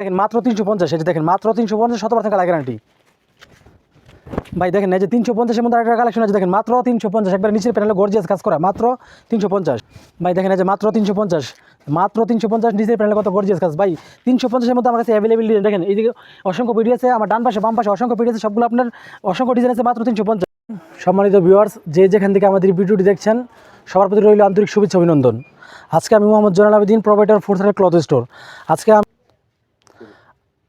দেখেন মাত্র তিনশো পঞ্চাশ, এই যে দেখেন মাত্র তিনশো পঞ্চাশ, শত পার্সেন্ট গ্যারান্টি ভাই, দেখেন এই যে তিনশো পঞ্চাশের মধ্যে একটা কালেকশন আছে, দেখেন মাত্র তিনশো পঞ্চাশ, একবার নিচের প্যানেলে গর্জিয়াস কাজ করা, মাত্র তিনশো পঞ্চাশ। ভাই, দেখেন এই যে মাত্র তিনশো পঞ্চাশ, মাত্র তিনশো পঞ্চাশ, নিচের প্যানেলে কত গর্জিয়াস কাজ। ভাই, তিনশো পঞ্চাশের মধ্যে আমার কাছে অ্যাভেলেবেল ডিজাইন দেখেন এইদিকে অসংখ্য ভিডিও আছে, আমার ডান পাশে, বাম পাশে অসংখ্য ভিডিও আছে, সবগুলো আপনার অসংখ্য ডিজাইন আছে, মাত্র তিনশো পঞ্চাশ। সম্মানিত ভিউয়ার্স যে যেখান থেকে আমাদের ভিডিওটি দেখছেন, সবার প্রতি রইল আন্তরিক শুভেচ্ছা, অভিনন্দন। আজকে আমি মোহাম্মদ জনাল আবেদিন প্রোভাইডার ফোর্থের ক্লথ স্টোর আজকে আম-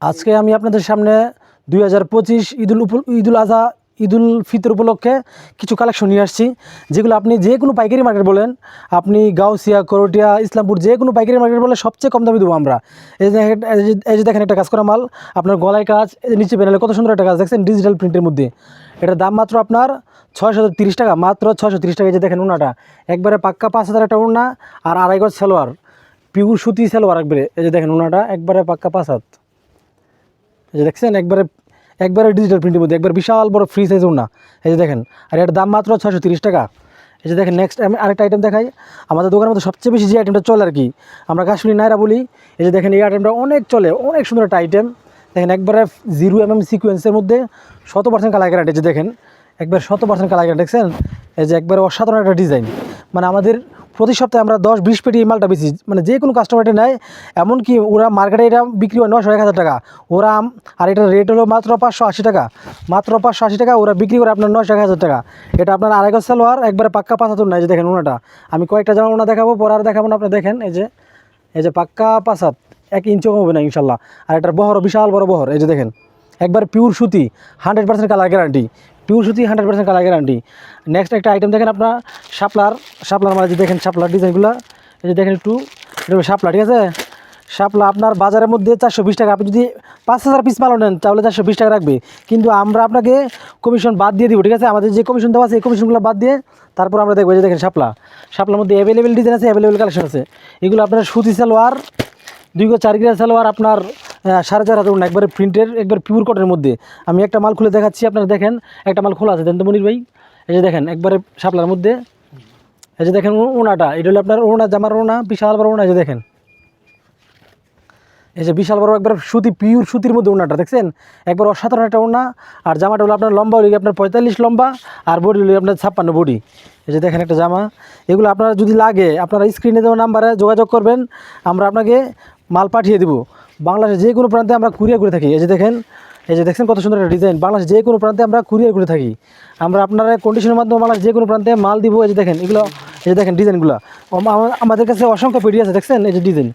আজকে আমি আপনাদের সামনে দুই হাজার পঁচিশ ঈদুল উপ- ঈদুল আজহা, ঈদুল ফিতর উপলক্ষে কিছু কালেকশন নিয়ে আসছি, যেগুলো আপনি যে কোনো পাইকারি মার্কেট বলেন, আপনি গাউসিয়া, করটিয়া, ইসলামপুর যে কোনো পাইকারি মার্কেট বলে সবচেয়ে কম দামে দেবো আমরা। এই যে দেখেন- একটা কাজ করা মাল, আপনার গলায় কাজ নিচে প্যানেলে কত সুন্দর একটা কাজ, দেখছেন? ডিজিটাল প্রিন্টের মধ্যে। এটার দাম মাত্র আপনার ছয়শো তিরিশ টাকা, মাত্র ছয়শো তিরিশ টাকা যে দেখেন উনাটা একবারে পাক্কা পাঁচ হাজার একটা উন্না আর আড়াই গজ সালোয়ার পিউর সুতি সালোয়ার একবারে, এই যে দেখেন উনাটা একবারে পাক্কা পাঁচ এই যে দেখছেন, একবারে একবারে ডিজিটাল প্রিন্টের মধ্যে, একবার বিশাল বড় ফ্রি সাইজ না এই যে দেখেন, আর এটার দাম মাত্র ছশো টাকা। এই যে দেখেন নেক্সট আমি আরেকটা আইটেম দেখাই। আমাদের দোকানের মধ্যে সবচেয়ে বেশি যে আইটেমটা চলে আর কি, আমরা কাশ্মীরি নাইরা বলি। এই যে দেখেন, এই আইটেমটা অনেক চলে, অনেক সুন্দর একটা আইটেম দেখেন, একবারে জিরো এম এম সিকুয়েন্সের মধ্যে শত পার্সেন্ট কালার গ্যারান্টি যে দেখেন, একবার শত পার্সেন্ট কালার গ্যারান্টি দেখছেন? এই যে একবারে অসাধারণ একটা ডিজাইন মানে আমাদের প্রতি সপ্তাহে আমরা দশ, বিশ পেটি এই মালটা বেশি মানে যে কোনো কাস্টমার এটা নেয়, এমনকি ওরা মার্কেটে এটা বিক্রি হয় নশো এক হাজার টাকা। ওরা আর এটার রেট হলো মাত্র পাঁচশো আশি টাকা। মাত্র পাঁচশো আশি টাকা, ওরা বিক্রি করে আপনার নশো এক হাজার টাকা। এটা আপনার আড়াই গজ সালোয়ার একবারে পাক্কা পাঁচ হাতুর না যে দেখেন ওনাটা। আমি কয়েকটা জামা ওনা দেখাবো, পরে আর দেখাবো না, আপনি দেখেন, এই যে এই যে পাক্কা পাঁচ হাত এক ইঞ্চও কমবে না, ইনশাল্লাহ। আর এটার বহর, বিশাল বড় বহর, এই যে দেখেন। একবার পিওর সুতি hundred percent colour guarantee pure সুতি hundred percent colour guarantee next একটা আইটেম দেখেন আপনার, শাপলার শাপলার মানে যে দেখেন শাপলার ডিজাইনগুলো, এই যে দেখেন একটু, এটা শাপলা, ঠিক আছে? শাপলা আপনার বাজারের মধ্যে চারশো বিশ টাকা, আপনি যদি পাঁচ হাজার পিস মালও নেন, তাহলে চারশো বিশ টাকা রাখবে। কিন্তু আমরা আপনাকে কমিশন বাদ দিয়ে দিব, ঠিক আছে? আমাদের যে কমিশন দেওয়া আছে, এই কমিশনগুলো বাদ দিয়ে তারপর আমরা দেখব যে দেখেন শাপলা। শাপলার মধ্যে অ্যাভেলেবেল ডিজাইন আছে অ্যাভেলেবেল কালেকশন আছে। এগুলো আপনার সুতি সালোয়ার, দুই গো চার গিরা সালোয়ার, আপনার সাড়ে চার হাজার একবারে প্রিন্টের, একবার পিওর কটনের মধ্যে। আমি একটা মাল খুলে দেখাচ্ছি, আপনারা দেখেন, একটা মাল খোলা আছে। দেন তো মনির ভাই, এই যে দেখেন, একবারে শাপলার মধ্যে। এই যে দেখেন ওনাটা এটা হলো আপনার ওনা, জামার ওনা, বিশাল বড় ওনা, এই যে দেখেন। এই যে বিশাল বড় একবার সুতি পিওর সুতির মধ্যে ওনাটা, দেখছেন? একবার অসাধারণ একটা ওনা। আর জামাটা হলো আপনার লম্বা, হলো আপনার পঁয়তাল্লিশ লম্বা, আর বডি হলো আপনার ছাপ্পান্ন বডি। এই যে দেখেন একটা জামা। এগুলো আপনার যদি লাগে, আপনারা স্ক্রিনে দেওয়া নাম্বারে যোগাযোগ করবেন, আমরা আপনাকে মাল পাঠিয়ে দেবো। বাংলাদেশের যে কোনো প্রান্তে আমরা কুরিয়ার করে থাকি। এই যে দেখেন, এই যে দেখছেন কত সুন্দর একটা ডিজাইন বাংলাদেশ যে কোনো প্রান্তে আমরা কুরিয়ার করে থাকি। আমরা আপনারা কন্ডিশনের মাধ্যমে বাংলাদেশ যে কোনো প্রান্তে মাল দিব। এই যে দেখেন, এগুলো, এই যে দেখেন ডিজাইনগুলো আমা- আমাদের কাছে অসংখ্য পেডি আছে, দেখছেন? এই যে ডিজাইন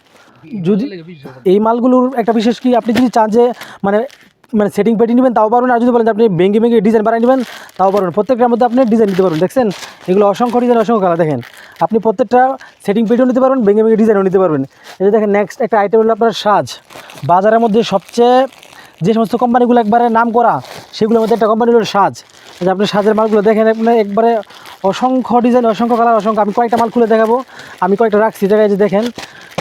যদি এই মালগুলোর একটা বিশেষ কি, আপনি যদি চান যে মানে মানে সেটিং পেটি নেবেন, তাও পারবেন। আর যদি বলেন আপনি ভেঙে ভেঙে ডিজাইন বানিয়ে নেবেন, তাও পারবেন। প্রত্যেকটার মধ্যে আপনি ডিজাইন নিতে পারবেন, দেখছেন? এগুলো অসংখ্য ডিজাইন অসংখ্য কালার দেখেন। আপনি প্রত্যেকটা সেটিং পেটিও নিতে পারবেন, ভেঙে ভেঙে ডিজাইনও নিতে পারবেন। যে দেখেন নেক্সট একটা আইটেম হলো আপনার সাজ। বাজারের মধ্যে সবচেয়ে যে সমস্ত কোম্পানিগুলো একবারে নাম করা, সেগুলোর মধ্যে একটা কোম্পানি হলো সাজ। যে আপনি সাজের মালগুলো দেখেন আপনি একবারে অসংখ্য ডিজাইন, অসংখ্য কালার, অসংখ্য, আমি কয়েকটা মাল খুলে দেখাবো, আমি কয়েকটা রাখছি জায়গায় যে দেখেন,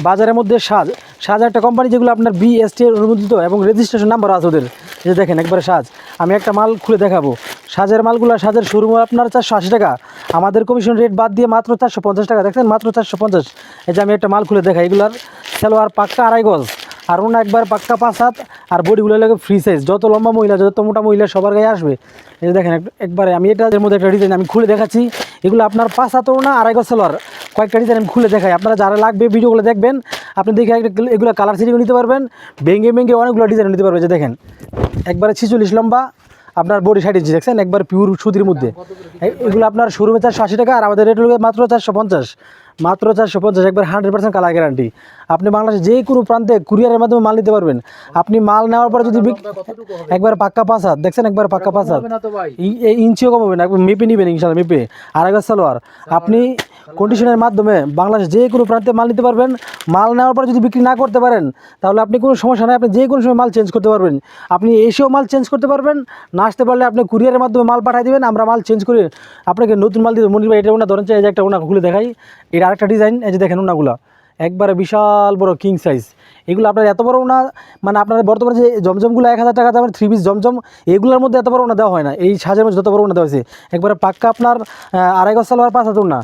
বাজারের মধ্যে সাজ। সাজ একটা কোম্পানি যেগুলো আপনার বিএসটি অনুমোদিত এবং রেজিস্ট্রেশন নাম্বার আছে ওদের। যে দেখেন, একবারে সাজ। আমি একটা মাল খুলে দেখাবো। সাজের মালগুলো, সাজের শোরুম আপনার চারশো আশি টাকা। আমাদের কমিশন রেট বাদ দিয়ে মাত্র চারশো পঞ্চাশ টাকা, দেখছেন? মাত্র চারশো পঞ্চাশ। এই যে আমি একটা মাল খুলে দেখাই, এগুলার সেলোয়ার পাক্কা আড়াই গজ। আর ওনা একবার পাক্কা পাঁচ হাত আর বডিগুলো লাগে ফ্রি সাইজ যত লম্বা মহিলা, যত মোটা মহিলা সবার গায়ে আসবে। এই দেখেন, এক- একবারে আমি এটার মধ্যে একটা ডিজাইন আমি খুলে দেখাচ্ছি। এগুলো আপনার পাঁচ হাত না, আড়াই গজ সেলোয়ার কয়েকটা ডিজাইন আমি খুলে দেখাই। আপনারা যারা লাগবে ভিডিওগুলো দেখবেন, আপনি দেখে এগুলো কালার সিটিংও নিতে পারবেন। ভেঙে ভেঙে অনেকগুলো ডিজাইন নিতে পারবেন যে দেখেন। একবারে ছিচল্লিশ লম্বা, আপনার বডি সাইড ইঞ্চি দেখছেন? একবার পিওর সুতির মধ্যে। এগুলো আপনার শোরুমে চারশো আশি টাকা, আর আমাদের রেট মাত্র চারশো পঞ্চাশ। মাত্র চারশো পঞ্চাশ একবার হান্ড্রেড পার্সেন্ট কালার গ্যারান্টি আপনি বাংলাদেশে যে কোনো প্রান্তে কুরিয়ারের মাধ্যমে মাল নিতে পারবেন। আপনি মাল নেওয়ার পরে যদি একবার পাক্কা হাত দেখছেন একবার পাক্কা এই ইঞ্চিও কম হবে না একবার মেপে নেবেন ইনশাল্লাহ মেপে। আর গজ সালোয়ার আপনি কন্ডিশনের মাধ্যমে বাংলাদেশ যে কোনো প্রান্তে মাল নিতে পারবেন। মাল নেওয়ার পরে যদি বিক্রি না করতে পারেন তাহলে আপনি কোনো সমস্যা নেই আপনি যে কোনো সময় মাল চেঞ্জ করতে পারবেন। আপনি এসেও মাল চেঞ্জ করতে পারবেন না আসতে পারলে আপনি কুরিয়ারের মাধ্যমে মাল পাঠিয়ে দেবেন আমরা মাল চেঞ্জ করে আপনাকে নতুন মাল দিয়ে মনির ভাই এটা ওনা ধরেন একটা ওনা খুলে দেখাই এটা আরেকটা ডিজাইন এই যে দেখেন ওনাগুলো। একবারে বিশাল বড় কিং সাইজ এগুলো আপনার এত বড় ওনা মানে আপনার বর্তমানে যে জমজমগুলো এক হাজার টাকা থ্রি পিস জমজম, এগুলোর মধ্যে এত বড় ওনা দেওয়া হয় না। এই সাজের মধ্যে যত বড় ওনা দেওয়া হয়েছে। একবারে পাক্কা আপনার আড়াই গজ সালোয়ার পাঁচ হাজার না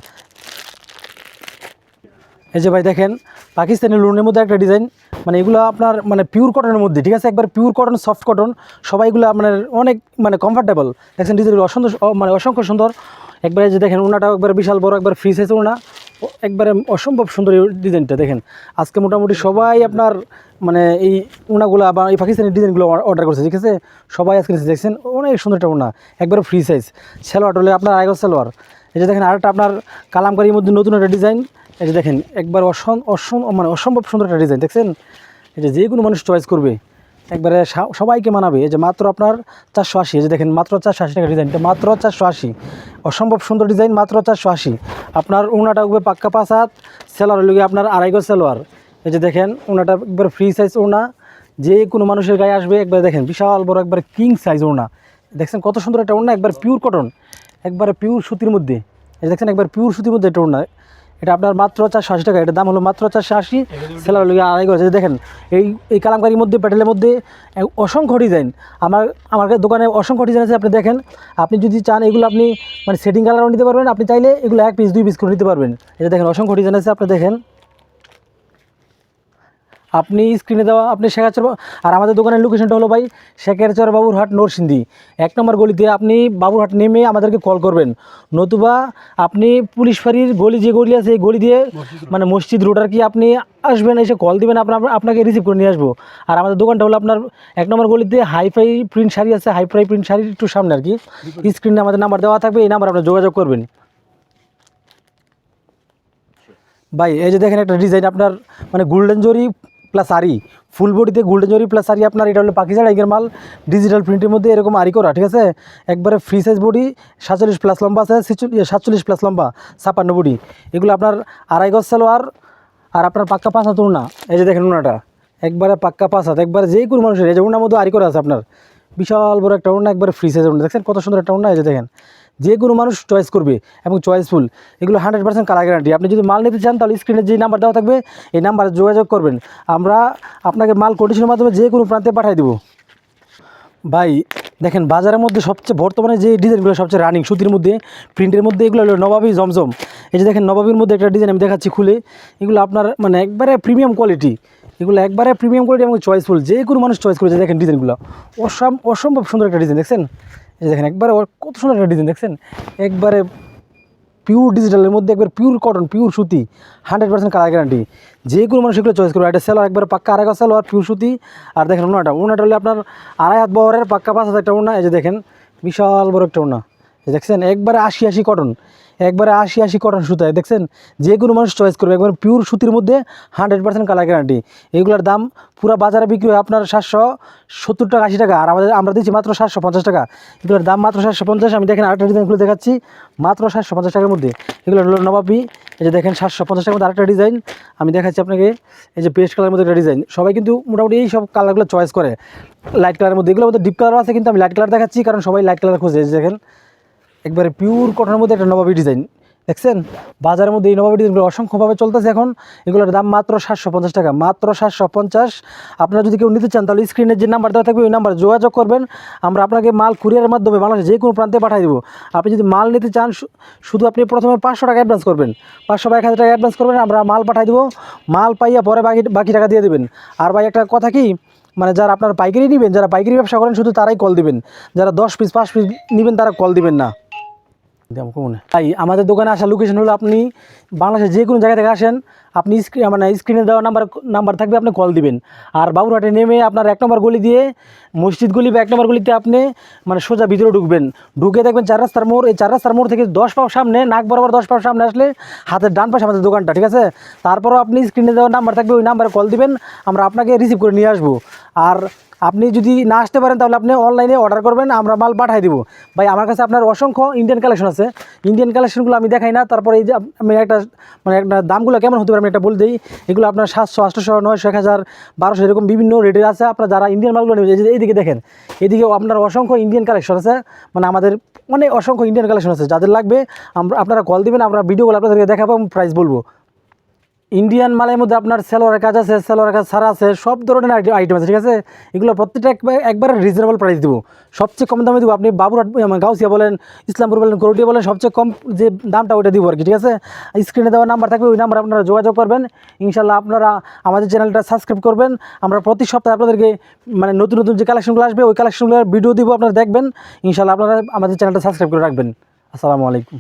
এই যে ভাই দেখেন, পাকিস্তানি লোনের মধ্যে একটা ডিজাইন মানে এগুলো আপনার মানে পিওর কটনের মধ্যে, ঠিক আছে? একবার পিওর কটন সফট কটন সবাইগুলো মানে অনেক মানে কমফর্টেবল দেখছেন, ডিজাইনগুলো অসুন্দর মানে অসংখ্য সুন্দর। একবারে যে দেখেন, ওনাটাও একবার বিশাল বড়, একবার ফ্রি সাইজ ওনা। একবারে অসম্ভব সুন্দর ডিজাইনটা, দেখেন। আজকে মোটামুটি সবাই আপনার মানে এই ওনাগুলো বা এই পাকিস্তানি ডিজাইনগুলো অর্ডার করছে, ঠিক আছে? সবাই আজকে দেখছেন, অনেক সুন্দর একটা ওনা একবারে ফ্রি সাইজ সালোয়ার হলে আপনার আগে সালোয়ার। যে দেখেন, আরেকটা আপনার কালামকারির মধ্যে নতুন একটা ডিজাইন। এটা দেখেন, একবার অসম অসম মানে অসম্ভব সুন্দর একটা ডিজাইন, দেখছেন? যে যে কোনো মানুষ চয়েস করবে। একবারে সবাইকে মানাবে যে মাত্র আপনার চারশো আশি যে দেখেন মাত্র চারশো আশি টাকা ডিজাইনটা মাত্র চারশো আশি। অসম্ভব সুন্দর ডিজাইন মাত্র চারশো আশি। আপনার উনাটা উঠবে পাক্কা পাঁচ হাত সেলোয়ার হলে আপনার আড়াইগো সেলোয়ার এই যে দেখেন, উনাটা একবার ফ্রি সাইজ ওনা যে কোনো মানুষের গায়ে আসবে, একবার দেখেন, বিশাল বড় একবার কিং সাইজ ওনা দেখছেন কত সুন্দর একটা ওনা একবার পিওর কটন একবারে পিওর সুতির মধ্যে। দেখছেন, একবার পিওর সুতির মধ্যে একটা ওনা এটা আপনার মাত্র চারশো আশি টাকা। এটার দাম হলো মাত্র চারশো আশি। সেলার লোক আড়াই করে। দেখেন, এই এই কালামকারির মধ্যে, প্যাটেলের মধ্যে অসংখ্য ডিজাইন। আমার আমার দোকানে অসংখ্য ডিজাইন আছে। আপনি দেখেন, আপনি যদি চান এগুলো আপনি মানে সেটিং কালারও নিতে পারবেন। আপনি চাইলে এগুলো এক পিস দুই পিস করে নিতে পারবেন। এটা দেখেন, অসংখ্য ডিজাইন আছে। আপনি দেখেন আপনি স্ক্রিনে দেওয়া আপনি শেখাচর আর আমাদের দোকানের লোকেশনটা হলো ভাই শেখাচর বাবুরহাট নরসিংদী। এক নম্বর গলিতে আপনি বাবুরহাট নেমে আমাদেরকে কল করবেন। নতুবা আপনি পুলিশ ফাঁড়ির গলি যে গলি আছে এই গলি দিয়ে মানে মসজিদ রোড আর কি আপনি আসবেন এসে কল দিবেন আপনার আপনাকে রিসিভ করে নিয়ে আসব। আর আমাদের দোকানটা হলো আপনার এক নম্বর গলিতে হাইফাই প্রিন্ট শাড়ি আছে হাইফাই প্রিন্ট শাড়ির একটু সামনে আর কি। স্ক্রিনে আমাদের নাম্বার দেওয়া থাকবে এই নাম্বার আপনার যোগাযোগ করবেন। ভাই এই যে দেখেন একটা ডিজাইন আপনার মানে গোল্ডেন জরি প্লাস আরি ফুল বডিতে গোল্ডেন জরি প্লাস আরি আপনার, এটা হলো পাকিস্তান এগের মাল ডিজিটাল প্রিন্টের মধ্যে এরকম আরি করা, ঠিক আছে? একবারে ফ্রি সাইজ বডি সাতচল্লিশ প্লাস লম্বা আছে সাতচল্লিশ প্লাস লম্বা, ছাপান্ন বডি এগুলো আপনার আড়াই গজ সালোয়ার, আর আপনার পাক্কা পাঁচ হাত উনা এই যে দেখেন উনাটা একবারে পাক্কা পাঁচ হাত, একবারে যেই কোনো মানুষের, এই যে উনার মধ্যে আরি করা আছে আপনার, বিশাল বড় একটা উন্না একবারে ফ্রি সাইজ উন্না দেখছেন কত সুন্দর একটা উন্না এই যে দেখেন। যে কোনো মানুষ চয়েস করবে এবং চয়েসফুল এগুলো হান্ড্রেড পার্সেন্ট কালার গ্যারান্টি আপনি যদি মাল নিতে চান, তাহলে স্ক্রিনে যে নাম্বার দেওয়া থাকবে, এই নাম্বারে যোগাযোগ করবেন। আমরা আপনাকে মাল কন্ডিশনের মাধ্যমে যে কোনো প্রান্তে পাঠিয়ে দেবো। ভাই, দেখেন বাজারের মধ্যে সবচেয়ে বর্তমানে যে ডিজাইনগুলো সবচেয়ে রানিং সুতির মধ্যে প্রিন্টের মধ্যে এগুলো হলো নবাবি জমজম। এই যে দেখেন নবাবির মধ্যে একটা ডিজাইন আমি দেখাচ্ছি খুলে, এগুলো আপনার মানে একবারে প্রিমিয়াম কোয়ালিটি এগুলো একবারে প্রিমিয়াম কোয়ালিটি এবং চয়েসফুল যে কোনো মানুষ চয়েস করেছে দেখেন ডিজাইনগুলো অসম, অসম্ভব সুন্দর একটা ডিজাইন দেখছেন? এই দেখেন, একবারে ওর কত সুন্দর একটা ডিজাইন দেখছেন? একবারে পিওর ডিজিটালের মধ্যে একবার পিওর কটন পিওর সুতি হান্ড্রেড পার্সেন্ট কালার গ্যারান্টি যে কোনো মানুষ সেগুলো চয়েস করবে। একটা সেলার একবার পাক্কা আড়াই সেলার পিওর সুতি। আর দেখেন ওনাটা ওনাটা হলে আপনার আড়াই হাত বহরের পাক্কা পাঁচ হাজার একটা ওনা এই যে দেখেন, বিশাল বড় একটা ওনা দেখছেন, একবারে আশি আশি কটন একবারে আশি আশি কটন সুতায় দেখছেন? যে কোনো মানুষ চয়েস করবে, একবার পিওর সুতির মধ্যে হান্ড্রেড পার্সেন্ট কালার গ্যারান্টি এগুলোর দাম পুরো বাজারে বিক্রি হয় আপনার সাতশো সত্তর টাকা, আশি টাকা, আর আমাদের, আমরা দিচ্ছি মাত্র সাতশো পঞ্চাশ টাকা। এগুলোর দাম মাত্র সাতশো পঞ্চাশ, আমি দেখেন আরেকটা ডিজাইন ডিজাইনগুলো দেখাচ্ছি, মাত্র সাতশো পঞ্চাশ টাকার মধ্যে। এগুলো হলো নবাবি, এই যে দেখেন সাতশো পঞ্চাশ টাকার মধ্যে আরেকটা ডিজাইন আমি দেখাচ্ছি আপনাকে, এই যে পেস্ট কালারের মধ্যে একটা ডিজাইন সবাই কিন্তু মোটামুটি এই সব কালারগুলো চয়েস করে। লাইট কালারের মধ্যে, এগুলোর মধ্যে ডিপ কালারও আছে, কিন্তু আমি লাইট কালার দেখাচ্ছি, কারণ সবাই লাইট কালার খুঁজে দেখেন। একবারে পিওর কটনের মধ্যে একটা নবাবী ডিজাইন দেখছেন? বাজারের মধ্যে এই নবাবী ডিজাইনগুলো অসংখ্যভাবে চলতেছে এখন। এগুলোর দাম মাত্র সাতশো পঞ্চাশ টাকা, মাত্র সাতশো পঞ্চাশ। আপনারা যদি কেউ নিতে চান, তাহলে স্ক্রিনের যে নাম্বার দেওয়া থাকবে, ওই নাম্বার যোগাযোগ করবেন। আমরা আপনাকে মাল কুরিয়ারের মাধ্যমে বাংলাদেশে যে কোনো প্রান্তে পাঠিয়ে দেবো। আপনি যদি মাল নিতে চান শুধু আপনি প্রথমে পাঁচশো টাকা অ্যাডভান্স করবেন। পাঁচশো বা এক হাজার টাকা অ্যাডভান্স করবেন, আমরা মাল পাঠিয়ে দেবো। মাল পাইয়া পরে বাকি বাকি টাকা দিয়ে দেবেন। আর ভাই, একটা কথা কি? মানে যারা আপনার পাইকারি নেবেন, যারা পাইকারি ব্যবসা করেন, শুধু তারাই কল দিবেন। যারা দশ পিস পাঁচ পিস নেবেন, তারা কল দিবেন না। তাই আমাদের দোকানে আসার লোকেশন হলো আপনি বাংলাদেশের যে কোনো জায়গা থেকে আসেন, আপনি স্ক্রিন মানে স্ক্রিনে দেওয়া নাম্বার নাম্বার থাকবে, আপনি কল দিবেন। আর বাবুরহাটে নেমে আপনার এক নম্বর গলি দিয়ে মসজিদ গলি বা এক নম্বর গলিতে আপনি মানে সোজা ভিতরে ঢুকবেন। ঢুকে দেখবেন চার রাস্তার মোড়, এই চার রাস্তার মোড় থেকে দশ পাও সামনে, নাক বরাবর দশ পাও সামনে আসলে হাতের ডান পাশে আমাদের দোকানটা, ঠিক আছে? তারপরও আপনি স্ক্রিনে দেওয়া নাম্বার থাকবে, ওই নাম্বারে কল দিবেন, আমরা আপনাকে রিসিভ করে নিয়ে আসব। আর আপনি যদি না আসতে পারেন, তাহলে আপনি অনলাইনে অর্ডার করবেন, আমরা মাল পাঠিয়ে দিব। ভাই, আমার কাছে আপনার অসংখ্য ইন্ডিয়ান কালেকশন আছে। ইন্ডিয়ান কালেকশনগুলো আমি দেখাই না, তারপরে এই যে আমি একটা মানে একটা দামগুলো কেমন হতে পারে আমি একটা বলে দিই। এগুলো আপনার সাতশো আটশোশো নয়শো, এক হাজার, বারোশো, এরকম বিভিন্ন রেটের আছে। আপনার যারা ইন্ডিয়ান মালগুলো নেবে এইদিকে দেখেন এদিকে আপনার অসংখ্য ইন্ডিয়ান কালেকশন আছে। মানে আমাদের অনেক অসংখ্য ইন্ডিয়ান কালেকশন আছে। যাদের লাগবে আপনারা কল দিবেন, আমরা ভিডিওগুলো আপনাদেরকে দেখাবো প্রাইস বলব। ইন্ডিয়ান মালের মধ্যে আপনার সেলোয়ারের কাজ আছে, সেলোয়ারের কাজ ছাড়া আছে, সব ধরনের আইটেম আছে, ঠিক আছে? এগুলো প্রত্যেকটা একবার, একবারে রিজনেবল প্রাইস দেবো। সবচেয়ে কম দামে দেবো আপনি বাবুরহাট মানে গাউসিয়া বলেন, ইসলামপুর বলেন করটিয়া বলেন, সবচেয়ে কম যে দামটা ওইটা দিব আর কি, ঠিক আছে? স্ক্রিনে দেওয়া নাম্বার থাকবে, ওই নাম্বার আপনারা যোগাযোগ করবেন। ইনশাল্লাহ আপনারা আমাদের চ্যানেলটা সাবস্ক্রাইব করবেন। আমরা প্রতি সপ্তাহে আপনাদেরকে মানে নতুন নতুন যে কালেকশনগুলো আসবে, ওই কালেকশনগুলোর ভিডিও দিব, আপনারা দেখবেন। ইনশাল্লাহ আপনারা আমাদের চ্যানেলটা সাবস্ক্রাইব করে রাখবেন। আসসালামু আলাইকুম।